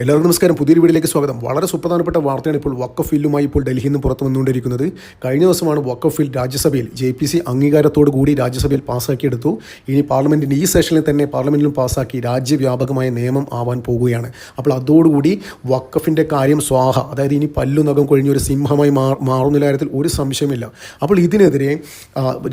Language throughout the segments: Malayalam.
എല്ലാവർക്കും നമസ്കാരം. പുതിയൊരു വീഡിയോയിലേക്ക് സ്വാഗതം. വളരെ സുപ്രധാനപ്പെട്ട വാർത്തയാണ് ഇപ്പോൾ വക്കഫ് ബില്ലുമായി ഇപ്പോൾ ഡൽഹിയിൽ നിന്ന് പുറത്തു വന്നുകൊണ്ടിരിക്കുന്നത്. കഴിഞ്ഞ ദിവസമാണ് വക്കഫ് ബിൽ രാജ്യസഭയിൽ ജെ പി സി അംഗീകാരത്തോടു കൂടി രാജ്യസഭയിൽ പാസ്സാക്കിയെടുത്തു. ഇനി പാർലമെന്റിന്റെ ഈ സെഷനിൽ തന്നെ പാർലമെന്റിലും പാസ്സാക്കി രാജ്യവ്യാപകമായ നിയമം ആവാൻ പോകുകയാണ്. അപ്പോൾ അതോടുകൂടി വക്കഫിന്റെ കാര്യം സ്വാഹ അതായത് ഇനി പല്ലു നഖം കൊഴിഞ്ഞ ഒരു സിംഹമായി മാറുന്ന കാര്യത്തിൽ ഒരു സംശയമില്ല അപ്പോൾ ഇതിനെതിരെ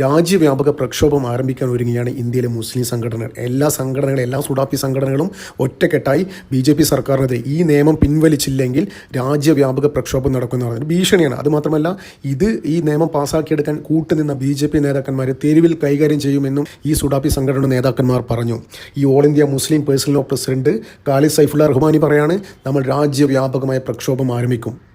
രാജ്യവ്യാപക പ്രക്ഷോഭം ആരംഭിക്കാൻ ഒരുങ്ങിയാണ് ഇന്ത്യയിലെ മുസ്ലിം സംഘടനകൾ. എല്ലാ സംഘടനകളും എല്ലാ സുഡാപ്പി സംഘടനകളും ഒറ്റക്കെട്ടായി ബി ജെ പി സർക്കാരിനെതിരെ ഈ നിയമം പിൻവലിച്ചില്ലെങ്കിൽ രാജ്യവ്യാപക പ്രക്ഷോഭം നടക്കുമെന്ന് പറഞ്ഞത് ഭീഷണിയാണ്. അതുമാത്രമല്ല ഇത് ഈ നിയമം പാസ്സാക്കിയെടുക്കാൻ കൂട്ടുനിന്ന ബി ജെ പി നേതാക്കന്മാരെ തെരുവിൽ കൈകാര്യം ചെയ്യുമെന്നും ഈ സുഡാപ്പി സംഘടന നേതാക്കന്മാർ പറഞ്ഞു. ഈ All India Muslim Personal Law president Khalid Saifullah Rahmani പറയാണ് നമ്മൾ രാജ്യവ്യാപകമായ പ്രക്ഷോഭം ആരംഭിക്കും.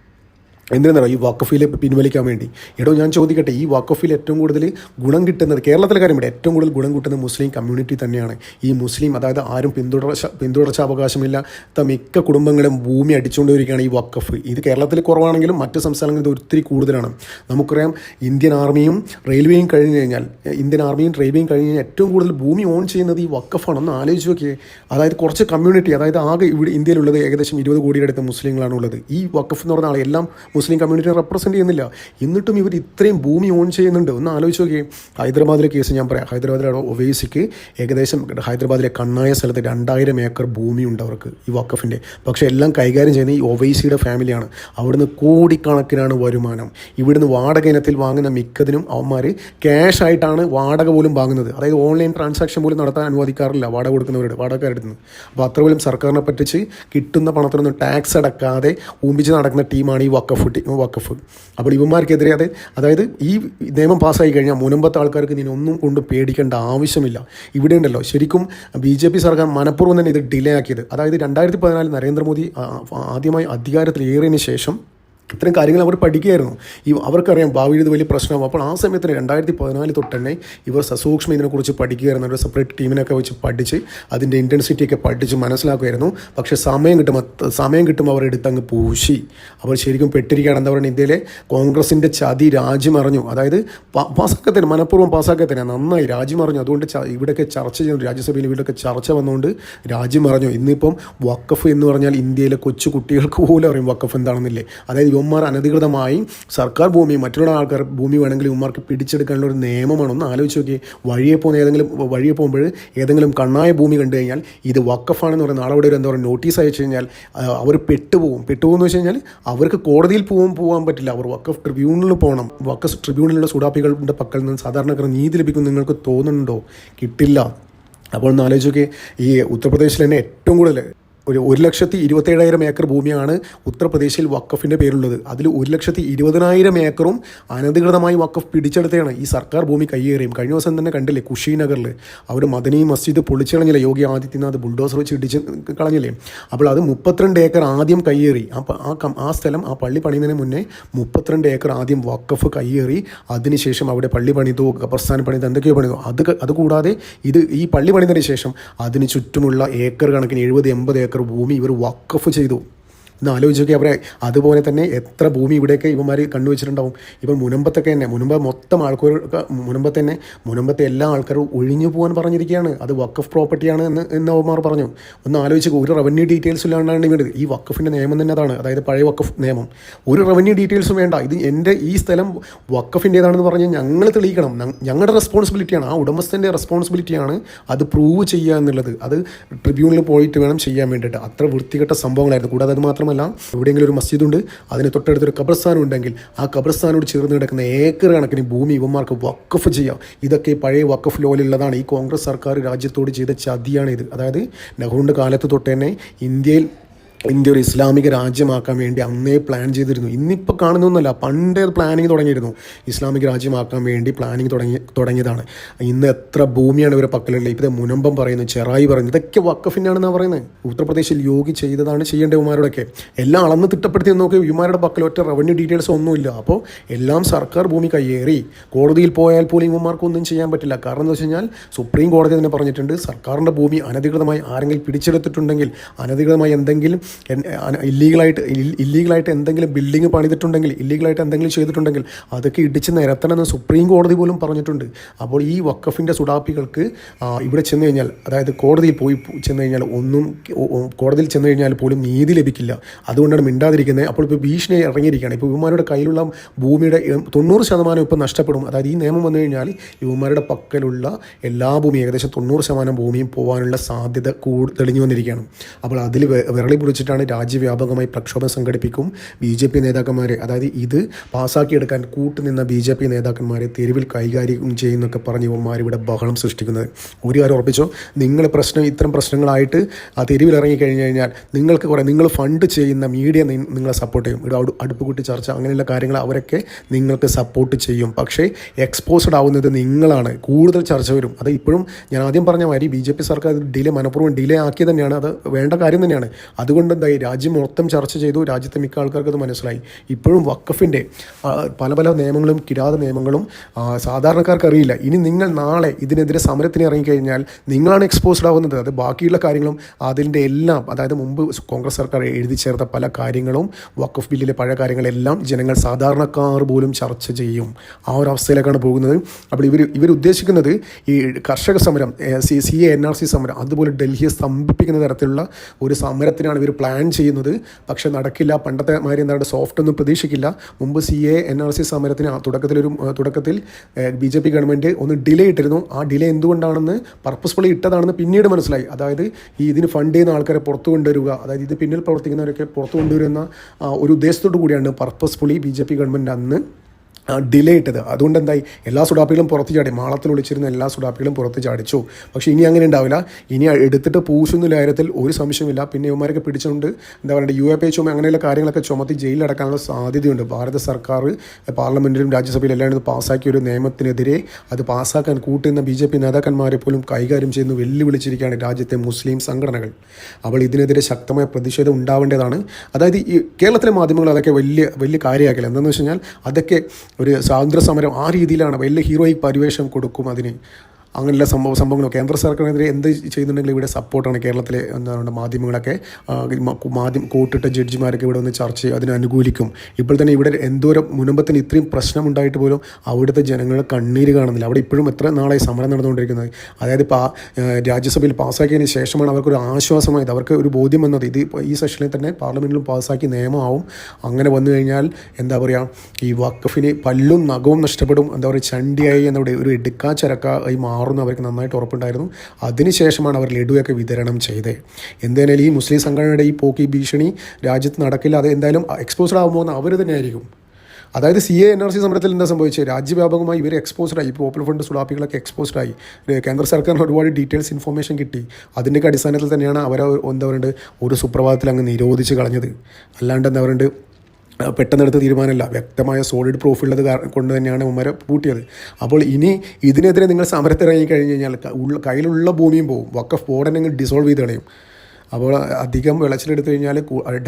എന്തിനാണ് ഈ വാക്കഫീലെ പിൻവലിക്കാൻ വേണ്ടി? എടോ ഞാൻ ചോദിക്കട്ടെ ഈ വാക്കഫീൽ ഏറ്റവും കൂടുതൽ ഗുണം കിട്ടുന്നത് കേരളത്തിലെ കാര്യം ഇവിടെ ഏറ്റവും കൂടുതൽ ഗുണം കിട്ടുന്നത് മുസ്ലിം കമ്മ്യൂണിറ്റി തന്നെയാണ്. ഈ മുസ്ലിം അതായത് ആരും പിന്തുടർച്ച പിന്തുടർച്ച അവകാശമില്ലാത്ത മിക്ക കുടുംബങ്ങളും ഭൂമി അടിച്ചുകൊണ്ടിരിക്കുകയാണ് ഈ വക്കഫ്. ഇത് കേരളത്തിൽ കുറവാണെങ്കിലും മറ്റ് സംസ്ഥാനങ്ങളിൽ ഒത്തിരി കൂടുതലാണ്. നമുക്കറിയാം ഇന്ത്യൻ ആർമിയും റെയിൽവേയും കഴിഞ്ഞ് കഴിഞ്ഞാൽ ഇന്ത്യൻ ആർമിയും റെയിൽവേയും കഴിഞ്ഞ് കഴിഞ്ഞാൽ ഏറ്റവും കൂടുതൽ ഭൂമി ഓൺ ചെയ്യുന്നത് ഈ വക്കഫാണ് ഒന്ന് ആലോചിച്ച് നോക്കിയേ. അതായത് കുറച്ച് കമ്മ്യൂണിറ്റി അതായത് ആകെ ഇവിടെ ഇന്ത്യയിലുള്ളത് ഏകദേശം ഇരുപത് കോടിയുടെ അടുത്ത് മുസ്ലിങ്ങളാണ് ഉള്ളത്. ഈ വക്കഫ് എന്ന് പറഞ്ഞാൽ എല്ലാം മുസ്ലിം കമ്മ്യൂണിറ്റി റെപ്രസെന്റ് ചെയ്യുന്നില്ല. എന്നിട്ടും ഇവർ ഇത്രയും ഭൂമി ഓൺ ചെയ്യുന്നുണ്ട്. ഒന്ന് ആലോചിച്ച് നോക്കിയേ. ഹൈദരാബാദിലെ കേസ് ഞാൻ പറയാം. ഹൈദരാബാദിലെ ഒവൈസിക്ക് ഏകദേശം ഹൈദരാബാദിലെ കണ്ണായ സ്ഥലത്ത് രണ്ടായിരം ഏക്കർ ഭൂമിയുണ്ട് അവർക്ക് ഈ വക്കഫിന്റെ പക്ഷേ എല്ലാം കൈകാര്യം ചെയ്യുന്ന ഈ ഒവൈസിയുടെ ഫാമിലിയാണ് അവിടുന്ന് കോടിക്കണക്കിനാണ് വരുമാനം. ഇവിടുന്ന് വാടക ഇനത്തിൽ വാങ്ങുന്ന മിക്കതിനും അവന്മാർ ക്യാഷ് ആയിട്ടാണ് വാടക പോലും വാങ്ങുന്നത്. അതായത് ഓൺലൈൻ ട്രാൻസാക്ഷൻ പോലും നടത്താൻ അനുവദിക്കാറില്ല വാടക കൊടുക്കുന്നവരുടെ വാടകക്കാരുടെ നിന്ന്. അപ്പോൾ അത്ര പോലും സർക്കാരിനെ പറ്റിച്ച് കിട്ടുന്ന പണത്തിനൊന്നും ടാക്സ് അടക്കാതെ ഊമ്പിച്ച് നടക്കുന്ന ടീമാണ് ഈ വക്കഫ് ടീ വക്കഫ് അപ്പോൾ ഇവന്മാർക്കെതിരെ അതെ അതായത് ഈ നിയമം പാസ്സായി കഴിഞ്ഞാൽ മുനമ്പത്തെ ആൾക്കാർക്ക് ഇനി ഒന്നും കൊണ്ട് പേടിക്കേണ്ട ആവശ്യമില്ല. ഇവിടെ ഉണ്ടല്ലോ ശരിക്കും ബി ജെ പി സർക്കാർ മനഃപൂർവം തന്നെ ഇത് ഡിലേ ആക്കിയത്. അതായത് രണ്ടായിരത്തി പതിനാലിൽ നരേന്ദ്രമോദി ആദ്യമായി അധികാരത്തിലേറിയതിന് ശേഷം ഇത്തരം കാര്യങ്ങൾ അവർ പഠിക്കുകയായിരുന്നു. ഈ അവർക്കറിയാം ഭാവിയിൽ ഇത് വലിയ പ്രശ്നമാകും അപ്പോൾ ആ സമയത്ത് രണ്ടായിരത്തി പതിനാല് തൊട്ട് തന്നെ ഇവർ സസൂക്ഷ്മ ഇതിനെക്കുറിച്ച് പഠിക്കുകയായിരുന്നു. ഒരു സെപ്പറേറ്റ് ടീമിനൊക്കെ വെച്ച് പഠിച്ച് അതിന്റെ ഇന്റൻസിറ്റിയൊക്കെ പഠിച്ച് മനസ്സിലാക്കുമായിരുന്നു പക്ഷേ സമയം കിട്ടും സമയം കിട്ടുമ്പോൾ അവർ എടുത്തങ്ങ് പൂശി. അവർ ശരിക്കും പെട്ടിരിക്കുകയാണ്. എന്താ പറയുക ഇന്ത്യയിലെ കോൺഗ്രസിന്റെ ചതി രാജ്യം അറിഞ്ഞു. അതായത് പാസാക്കത്തിന് മനഃപൂർവം പാസ്സാക്കത്തിന് നന്നായി രാജ്യം അറിഞ്ഞു. അതുകൊണ്ട് ഇവിടെയൊക്കെ ചർച്ച ചെയ്യുന്നു. രാജ്യസഭയിൽ ഇവിടെയൊക്കെ ചർച്ച വന്നുകൊണ്ട് രാജ്യം അറിഞ്ഞു. ഇന്നിപ്പം വക്കഫ് എന്ന് പറഞ്ഞാൽ ഇന്ത്യയിലെ കൊച്ചു കുട്ടികൾക്ക് പോലും അറിയും വക്കഫ് എന്താണെന്നില്ലേ. അതായത് ഇവന്മാർ അനധികൃതമായി സർക്കാർ ഭൂമി മറ്റുള്ള ആൾക്കാർ ഭൂമി വേണമെങ്കിൽ ഇവന്മാർക്ക് പിടിച്ചെടുക്കാനുള്ള ഒരു നിയമമാണ്. ഒന്ന് ആലോചിച്ച് നോക്കി വഴിയെ പോകുന്ന ഏതെങ്കിലും വഴിയെ പോകുമ്പോൾ ഏതെങ്കിലും കണ്ണായ ഭൂമി കണ്ടു കഴിഞ്ഞാൽ ഇത് വക്കഫാണെന്ന് പറയുന്ന നാളെ ഇവിടെ ഒരു എന്താ പറയുക നോട്ടീസ് അയച്ചു കഴിഞ്ഞാൽ അവർ പെട്ടുപോകും. പെട്ടുപോകുമെന്ന് വെച്ച് കഴിഞ്ഞാൽ അവർക്ക് കോടതിയിൽ പോകാൻ പോകാൻ പറ്റില്ല. അവർ വക്കഫ് ട്രിബ്യൂണലിൽ പോകണം. വക്കഫ് ട്രിബ്യൂണലിലുള്ള സുഡാപ്പികളുടെ പക്കൽ നിന്ന് സാധാരണക്കാർ നീതി ലഭിക്കും നിങ്ങൾക്ക് തോന്നുന്നുണ്ടോ? കിട്ടില്ല. അപ്പോൾ ഒന്ന് ആലോചിച്ച് നോക്കി ഈ ഉത്തർപ്രദേശിൽ തന്നെ ഏറ്റവും കൂടുതൽ ഒരു ഒരു ലക്ഷത്തി ഇരുപത്തേഴായിരം ഏക്കർ ഭൂമിയാണ് ഉത്തർപ്രദേശിൽ വക്കഫിന്റെ പേരുള്ളത് അതിൽ ഒരു ലക്ഷത്തി ഇരുപതിനായിരം ഏക്കറും അനധികൃതമായി വക്കഫ് പിടിച്ചെടുത്തതാണ് ഈ സർക്കാർ ഭൂമി കയ്യേറിയും. കഴിഞ്ഞ ദിവസം തന്നെ കണ്ടില്ലേ കുഷിനഗറിൽ അവർ മദനി മസ്ജിദ് പൊളിച്ചിളഞ്ഞില്ലേ യോഗി ആദിത്യനാഥ് ബുൾഡോസർ വെച്ച് ഇടിച്ച് കളഞ്ഞില്ലേ. അപ്പോൾ അത് മുപ്പത്തിരണ്ട് ഏക്കർ ആദ്യം കയ്യേറി. ആ ആ ആ സ്ഥലം ആ പള്ളി പണിയുന്നതിന് മുന്നേ മുപ്പത്തിരണ്ട് ഏക്കർ ആദ്യം വക്കഫ് കയ്യേറി. അതിനുശേഷം അവിടെ പള്ളി പണിതു ഖബർസ്ഥാൻ പണിതു എന്തൊക്കെയോ പണിതു. അത് അതുകൂടാതെ ഇത് ഈ പള്ളി പണിതതിന് ശേഷം അതിന് ചുറ്റുമുള്ള ഏക്കർ കണക്കിന് എഴുപത് എൺപത് ഏക്കർ ഭൂമി ഇവർ വക്കഫ് ചെയ്തു. ഒന്ന് ആലോചിച്ച് നോക്കി അവരെ അതുപോലെ തന്നെ എത്ര ഭൂമി ഇവിടെയൊക്കെ ഇവന്മാർ കണ്ടുവച്ചിട്ടുണ്ടാവും. ഇപ്പം മുനമ്പത്തൊക്കെ തന്നെ മുനമ്പ മൊത്തം ആൾക്കാർ മുനമ്പത്ത് തന്നെ മുനമ്പത്തെ എല്ലാ ആൾക്കാരും ഒഴിഞ്ഞു പോകാൻ പറഞ്ഞിരിക്കുകയാണ്. അത് വക്കഫ് പ്രോപ്പർട്ടിയാണ് എന്ന് എന്ന് അവന്മാർ പറഞ്ഞു. ഒന്ന് ആലോചിച്ച് ഒരു റവന്യൂ ഡീറ്റെയിൽസ് ഇല്ലാണ്ടാണ് വേണ്ടത് ഈ വക്കഫിന്റെ നിയമം തന്നെ അതാണ്. അതായത് പഴയ വക്കഫ് നിയമം. ഒരു റവന്യൂ ഡീറ്റെയിൽസും വേണ്ട. ഇത് എന്റെ ഈ സ്ഥലം വക്കഫിന്റേതാണെന്ന് പറഞ്ഞ് ഞങ്ങൾ തെളിയിക്കണം. ഞങ്ങളുടെ റെസ്പോൺസിബിലിറ്റിയാണ് ആ ഉടമസ്ഥന്റെ റെസ്പോൺസിബിലിറ്റിയാണ് അത് പ്രൂവ് ചെയ്യുക എന്നുള്ളത്. അത് ട്രിബ്യൂണലിൽ പോയിട്ട് വേണം ചെയ്യാൻ വേണ്ടിയിട്ട്. അത്ര വൃത്തികെട്ട സംഭവങ്ങളായിരുന്നു. കൂടാതെ അത് മാത്രമല്ല എവിടെയെങ്കിലും ഒരു മസ്ജിദ് ഉണ്ട് അതിന് തൊട്ടടുത്തൊരു കബ്രസ്ഥാനം ഉണ്ടെങ്കിൽ ആ കബ്രസ്ഥാനോട് ചേർന്ന് കിടക്കുന്ന ഏക്കർ കണക്കിന് ഭൂമി ഇവന്മാർക്ക് വക്കഫ് ചെയ്യാം. ഇതൊക്കെ പഴയ വക്കഫ് ലോയിലുള്ളതാണ്. ഈ കോൺഗ്രസ് സർക്കാർ രാജ്യത്തോട് ചെയ്ത ചതിയാണ് ഇത് അതായത് നെഹ്റുവിന്റെ കാലത്ത് തൊട്ട് ഇന്ത്യയിൽ ഇന്ത്യ ഒരു ഇസ്ലാമിക രാജ്യമാക്കാൻ വേണ്ടി അന്നേ പ്ലാൻ ചെയ്തിരുന്നു. ഇന്നിപ്പോൾ കാണുന്നൊന്നുമല്ല പണ്ടേ പ്ലാനിങ് തുടങ്ങിയിരുന്നു. ഇസ്ലാമിക രാജ്യമാക്കാൻ വേണ്ടി പ്ലാനിങ് തുടങ്ങി തുടങ്ങിയതാണ്. ഇന്ന് എത്ര ഭൂമിയാണ് ഇവരെ പക്കലുള്ളത്? ഇപ്പോൾ മുനമ്പം പറയുന്നു ചെറായി പറയുന്നു. ഇതൊക്കെ വക്കഫിനാണെന്നാണ് പറയുന്നത് ഉത്തർപ്രദേശിൽ യോഗി ചെയ്തതാണ് ചെയ്യേണ്ട ഇവന്മാരോടൊക്കെ. എല്ലാം അളന്ന് തിട്ടപ്പെടുത്തി നോക്കി ഇവന്മാരുടെ പക്കൽ ഒറ്റ റവന്യൂ ഡീറ്റെയിൽസ് ഒന്നുമില്ല. അപ്പോൾ എല്ലാം സർക്കാർ ഭൂമി കയ്യേറി. കോടതിയിൽ പോയാൽ പോലും ഇവന്മാർക്ക് ചെയ്യാൻ പറ്റില്ല. കാരണം എന്താ വെച്ച് കഴിഞ്ഞാൽ സുപ്രീം കോടതി തന്നെ പറഞ്ഞിട്ടുണ്ട് സർക്കാരിന്റെ ഭൂമി അനധികൃതമായി ആരെങ്കിലും പിടിച്ചെടുത്തിട്ടുണ്ടെങ്കിൽ അനധികൃതമായി എന്തെങ്കിലും ഇല്ലീഗലായിട്ട് ഇല്ലീഗലായിട്ട് എന്തെങ്കിലും ബിൽഡിംഗ് പണിതിട്ടുണ്ടെങ്കിൽ ഇല്ലീഗലായിട്ട് എന്തെങ്കിലും ചെയ്തിട്ടുണ്ടെങ്കിൽ അതൊക്കെ ഇടിച്ച് നിരത്തണമെന്ന് സുപ്രീം കോടതി പോലും പറഞ്ഞിട്ടുണ്ട്. അപ്പോൾ ഈ വക്കഫിന്റെ സുഡാപ്പികൾക്ക് ഇവിടെ ചെന്ന് കഴിഞ്ഞാൽ അതായത് കോടതിയിൽ പോയി ചെന്ന് കഴിഞ്ഞാൽ ഒന്നും കോടതിയിൽ ചെന്ന് കഴിഞ്ഞാൽ പോലും നീതി ലഭിക്കില്ല. അതുകൊണ്ടാണ് മിണ്ടാതിരിക്കുന്നത്. അപ്പോൾ ഇപ്പോൾ ഭീഷണി ഇറങ്ങിയിരിക്കുകയാണ്. ഇപ്പോൾ ഇവന്മാരുടെ കയ്യിലുള്ള ഭൂമിയുടെ തൊണ്ണൂറ് ശതമാനം ഇപ്പോൾ നഷ്ടപ്പെടും. അതായത് ഈ നിയമം വന്നു കഴിഞ്ഞാൽ ഇവന്മാരുടെ പക്കലുള്ള എല്ലാ ഭൂമിയും ഏകദേശം തൊണ്ണൂറ് ശതമാനം ഭൂമിയും പോകാനുള്ള സാധ്യത കൂടു തെളിഞ്ഞു വന്നിരിക്കുകയാണ്. അപ്പോൾ അതിൽ വിരളി പിടിച്ചിട്ടാണ് രാജ്യവ്യാപകമായി പ്രക്ഷോഭം സംഘടിപ്പിക്കും ബി ജെ പി നേതാക്കന്മാരെ. അതായത് ഇത് പാസ്സാക്കിയെടുക്കാൻ കൂട്ടുനിന്ന ബി ജെ പി നേതാക്കന്മാരെ തെരുവിൽ കൈകാര്യം ചെയ്യുന്നൊക്കെ പറഞ്ഞ് ഇവന്മാരിവിടെ ബഹളം സൃഷ്ടിക്കുന്നത്. ഒരു കാര്യം ഉറപ്പിച്ചോ? നിങ്ങൾ പ്രശ്നം ഇത്തരം പ്രശ്നങ്ങളായിട്ട് ആ തെരുവിൽ ഇറങ്ങിക്കഴിഞ്ഞ് കഴിഞ്ഞാൽ നിങ്ങൾക്ക് കുറേ നിങ്ങൾ ഫണ്ട് ചെയ്യുന്ന മീഡിയ നിങ്ങളെ സപ്പോർട്ട് ചെയ്യും. ഇവിടെ അടു- അടുപ്പ് കൂട്ടി ചർച്ച അങ്ങനെയുള്ള കാര്യങ്ങൾ അവരൊക്കെ നിങ്ങൾക്ക് സപ്പോർട്ട് ചെയ്യും. പക്ഷേ എക്സ്പോസ്ഡ് ആവുന്നത് നിങ്ങളാണ്. കൂടുതൽ ചർച്ച വരും. അത് ഇപ്പോഴും ഞാൻ ആദ്യം പറഞ്ഞ മാതിരി ബി ജെ പി സർക്കാർ ഡിലേ മനഃപൂർവം ഡിലേ ആക്കി തന്നെയാണ്. അത് വേണ്ട കാര്യം തന്നെയാണ്. അതുകൊണ്ട് എന്തായി രാജ്യം മൊത്തം ചർച്ച ചെയ്തു. രാജ്യത്തെ മിക്ക ആൾക്കാർക്ക് അത് മനസ്സിലായി. ഇപ്പോഴും വക്കഫിന്റെ പല പല നിയമങ്ങളും കിരാത നിയമങ്ങളും സാധാരണക്കാർക്ക് അറിയില്ല. ഇനി നിങ്ങൾ നാളെ ഇതിനെതിരെ സമരത്തിന് ഇറങ്ങിക്കഴിഞ്ഞാൽ നിങ്ങളാണ് എക്സ്പോസ്ഡ് ആവുന്നത്. അത് ബാക്കിയുള്ള കാര്യങ്ങളും അതിന്റെ എല്ലാം അതായത് മുമ്പ് കോൺഗ്രസ് സർക്കാർ എഴുതി ചേർത്ത പല കാര്യങ്ങളും വക്കഫ് ബില്ലിലെ പഴയ കാര്യങ്ങളെല്ലാം ജനങ്ങൾ സാധാരണക്കാർ പോലും ചർച്ച ചെയ്യും. ആ ഒരു അവസ്ഥയിലേക്കാണ് പോകുന്നത്. അപ്പോൾ ഇവർ ഇവർ ഉദ്ദേശിക്കുന്നത് ഈ കർഷക സമരം C C N R C സമരം അതുപോലെ ഡൽഹിയെ സ്തംഭിപ്പിക്കുന്ന തരത്തിലുള്ള ഒരു സമരത്തിനാണ് ഇവർ പ്ലാൻ ചെയ്യുന്നത്. പക്ഷേ നടക്കില്ല. പണ്ടത്തെ മാതിരി എന്താണ് സോഫ്റ്റ് ഒന്നും പ്രതീക്ഷിക്കില്ല. മുമ്പ് C A N R C സമരത്തിന് തുടക്കത്തിലൊരു തുടക്കത്തിൽ ബി ജെ പി ഗവൺമെന്റ് ഒന്ന് ഡിലേ ഇട്ടിരുന്നു. ആ ഡിലേ എന്തുകൊണ്ടാണെന്ന് പർപ്പസ്ഫുള്ളി ഇട്ടതാണെന്ന് പിന്നീട് മനസ്സിലായി. അതായത് ഈ ഇതിന് ഫണ്ട് ചെയ്യുന്ന ആൾക്കാരെ പുറത്തു കൊണ്ടുവരിക അതായത് ഇത് പിന്നിൽ പ്രവർത്തിക്കുന്നവരൊക്കെ പുറത്തു കൊണ്ടുവരുന്ന ഒരു ഉദ്ദേശത്തോടു കൂടിയാണ് purposefully B J P government അന്ന് ഡിലേ ഇട്ടത്. അതുകൊണ്ട് എന്തായി എല്ലാ സുഡാപ്പികളും പുറത്ത് ചാടി. മാളത്തിൽ ഒളിച്ചിരുന്ന എല്ലാ സുഡാപ്പികളും പുറത്ത് ചാടിച്ചു. പക്ഷേ ഇനി അങ്ങനെ ഉണ്ടാവില്ല. ഇനി എടുത്തിട്ട് പൂശുന്ന കാര്യത്തിൽ ഒരു സംശയമില്ല പിന്നെ ഇവന്മാരൊക്കെ പിടിച്ചുകൊണ്ട് എന്താ പറയുക യു എ പി ചുമ അങ്ങനെയുള്ള കാര്യങ്ങളൊക്കെ ചുമത്തി ജയിലിലടക്കാനുള്ള സാധ്യതയുണ്ട്. ഭാരത സർക്കാർ പാർലമെന്റിലും രാജ്യസഭയിലും എല്ലാം ഇത് പാസ്സാക്കിയ ഒരു നിയമത്തിനെതിരെ അത് പാസ്സാക്കാൻ കൂട്ടുന്ന ബി ജെ പി നേതാക്കന്മാരെ പോലും കൈകാര്യം ചെയ്യുന്നു. വെല്ലുവിളിച്ചിരിക്കുകയാണ് രാജ്യത്തെ മുസ്ലിം സംഘടനകൾ. അവൾ ഇതിനെതിരെ ശക്തമായ പ്രതിഷേധം ഉണ്ടാവേണ്ടതാണ്. അതായത് ഈ കേരളത്തിലെ മാധ്യമങ്ങൾ അതൊക്കെ വലിയ വലിയ കാര്യമാക്കില്ല. എന്താണെന്ന് വെച്ച് കഴിഞ്ഞാൽ അതൊക്കെ ഒരു സ്വാതന്ത്ര്യ സമരം ആ രീതിയിലാണ് വലിയ ഹീറോയിക് പരിവേഷം കൊടുക്കും അതിന്. അങ്ങനെയുള്ള സംഭവ സംഭവങ്ങൾ കേന്ദ്ര സർക്കാരിനെതിരെ എന്ത് ചെയ്യുന്നുണ്ടെങ്കിലും ഇവിടെ സപ്പോർട്ടാണ് കേരളത്തിലെ എന്താ പറയുക മാധ്യമങ്ങളൊക്കെ മാധ്യമം കൂട്ടിട്ട ജഡ്ജിമാരൊക്കെ ഇവിടെ വന്ന് ചർച്ച ചെയ്യും അതിനെ അനുകൂലിക്കും. ഇപ്പോൾ തന്നെ ഇവിടെ എന്തോരം മുനമ്പത്തിന് ഇത്രയും പ്രശ്നം ഉണ്ടായിട്ട് പോലും അവിടുത്തെ ജനങ്ങൾ കണ്ണീര് കാണുന്നില്ല. അവിടെ ഇപ്പോഴും എത്ര നാളായി സമരം നടന്നുകൊണ്ടിരിക്കുന്നത്? അതായത് പാ രാജ്യസഭയിൽ പാസ്സാക്കിയതിന് ശേഷമാണ് അവർക്കൊരു ആശ്വാസമായത്. അവർക്ക് ഒരു ബോധ്യം വന്നത് ഇത് ഈ സെഷനിൽ തന്നെ പാർലമെന്റിലും പാസ്സാക്കി നിയമമാവും. അങ്ങനെ വന്നു കഴിഞ്ഞാൽ എന്താ പറയുക ഈ വക്കഫിന് പല്ലും നഖവും നഷ്ടപ്പെടും. എന്താ പറയുക ചണ്ടിയായി എന്താ ഒരു എടുക്കാച്ചരക്കായി മാറുന്ന അവർക്ക് നന്നായിട്ട് ഉറപ്പുണ്ടായിരുന്നു. അതിനുശേഷമാണ് അവർ ലഡുവൊക്കെ വിതരണം ചെയ്തത് എന്തായാലും ഈ മുസ്ലിം സംഘടനയുടെ ഈ പോക്കി ഭീഷണി രാജ്യത്ത് നടക്കില്ല. അത് എന്തായാലും എക്സ്പോസ്ഡ് ആകുമ്പോൾ അവർ തന്നെയായിരിക്കും. അതായത് C A N R C സമരത്തിൽ എന്താ സംഭവിച്ചത് രാജ്യവ്യാപകമായി ഇവർ എക്സ്പോസ്ഡ് ആയി. പോപ്പുലർ ഫ്രണ്ട് സുളാപ്പികളൊക്കെ എക്സ്പോസ്ഡ് ആയി. കേന്ദ്ര സർക്കാരിന് ഒരുപാട് ഡീറ്റെയിൽസ് ഇൻഫർമേഷൻ കിട്ടി. അതിന്റെയൊക്കെ അടിസ്ഥാനത്തിൽ തന്നെയാണ് അവർ എന്താ പറയുക ഒരു സുപ്രഭാതത്തിൽ അങ്ങ് നിരോധിച്ച് കളഞ്ഞത്. അല്ലാണ്ട് എന്താ പറയുക പെട്ടെന്നെടുത്ത തീരുമാനമല്ല. വ്യക്തമായ സോളിഡ് പ്രൂഫുള്ളത് കൊണ്ട് തന്നെയാണ് ഉമ്മരെ പൂട്ടിയത്. അപ്പോൾ ഇനി ഇതിനെതിരെ നിങ്ങൾ സമരത്തിറങ്ങി കഴിഞ്ഞ് കഴിഞ്ഞാൽ കയ്യിലുള്ള ഭൂമിയും പോകും വക്കഫ് ബോർഡ് അങ്ങ് ഡിസോൾവ് ചെയ്ത് കളയും. അപ്പോൾ അധികം വിളച്ചിലെടുത്തു കഴിഞ്ഞാൽ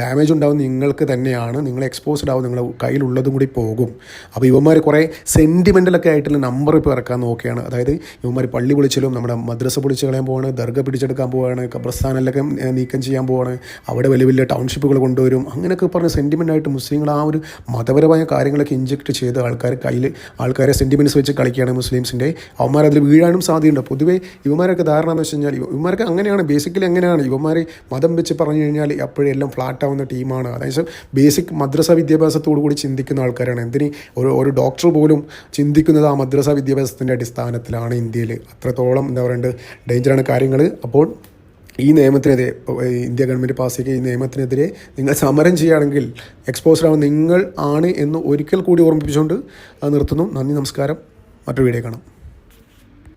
ഡാമേജ് ഉണ്ടാവും നിങ്ങൾക്ക് തന്നെയാണ്. നിങ്ങൾ എക്സ്പോസ്ഡ് ആവും നിങ്ങളുടെ കയ്യിലുള്ളതും കൂടി പോകും. അപ്പോൾ ഇവന്മാർ കുറേ സെന്റിമെന്റലൊക്കെ ആയിട്ടുള്ള നമ്പർ ഇപ്പോൾ ഇറക്കാൻ നോക്കുകയാണ്. അതായത് ഇവന്മാർ പള്ളി പൊളിച്ചലും നമ്മുടെ മദ്രസ പൊളിച്ച് കളയാൻ പോവാണ് ദർഗ പിടിച്ചെടുക്കാൻ പോവാണ് ഖബർസ്ഥാനിലൊക്കെ നീക്കം ചെയ്യാൻ പോവാണ് അവിടെ വലിയ വലിയ ടൗൺഷിപ്പുകൾ കൊണ്ടുവരും. അങ്ങനെയൊക്കെ പറഞ്ഞ് സെന്റിമെന്റായിട്ട് മുസ്ലിങ്ങൾ ആ ഒരു മതപരമായ കാര്യങ്ങളൊക്കെ ഇഞ്ചെക്ട് ചെയ്ത് ആൾക്കാർ കയ്യിൽ ആൾക്കാരെ സെന്റിമെന്റ്സ് വെച്ച് കളിക്കുകയാണ് മുസ്ലിംസിന്റെ. അവന്മാർ അതിൽ വീഴാനും സാധ്യതയുണ്ട്. പൊതുവേ ഇവന്മാരൊക്കെ ധാരണ എന്ന് വെച്ച് കഴിഞ്ഞാൽ ഇവന്മാർക്ക് അങ്ങനെയാണ്. ബേസിക്കലി അങ്ങനെയാണ്. ഇവന്മാർ മതം വെച്ച് പറഞ്ഞു കഴിഞ്ഞാൽ അപ്പോഴേ എല്ലാം ഫ്ലാറ്റ് ആവുന്ന ടീമാണ് അതായത് ബേസിക് മദ്രസ വിദ്യാഭ്യാസത്തോടു കൂടി ചിന്തിക്കുന്ന ആൾക്കാരാണ്. എന്തിന്? ഒരു ഒരു ഡോക്ടർ പോലും ചിന്തിക്കുന്നത് ആ മദ്രസ വിദ്യാഭ്യാസത്തിന്റെ അടിസ്ഥാനത്തിലാണ് ഇന്ത്യയിൽ. അത്രത്തോളം എന്താ പറയുക ഡേഞ്ചറാണ് കാര്യങ്ങൾ അപ്പോൾ ഈ നിയമത്തിനെതിരെ ഇന്ത്യ ഗവൺമെന്റ് പാസ്സാക്കിയ ഈ നിയമത്തിനെതിരെ നിങ്ങൾ സമരം ചെയ്യുകയാണെങ്കിൽ എക്സ്പോസ്ഡ് ആവുന്ന നിങ്ങൾ ആണ് എന്ന് ഒരിക്കൽ കൂടി ഓർമ്മിപ്പിച്ചുകൊണ്ട് നിർത്തുന്നു. നന്ദി നമസ്കാരം. മറ്റൊരു വീഡിയോ കാണാം.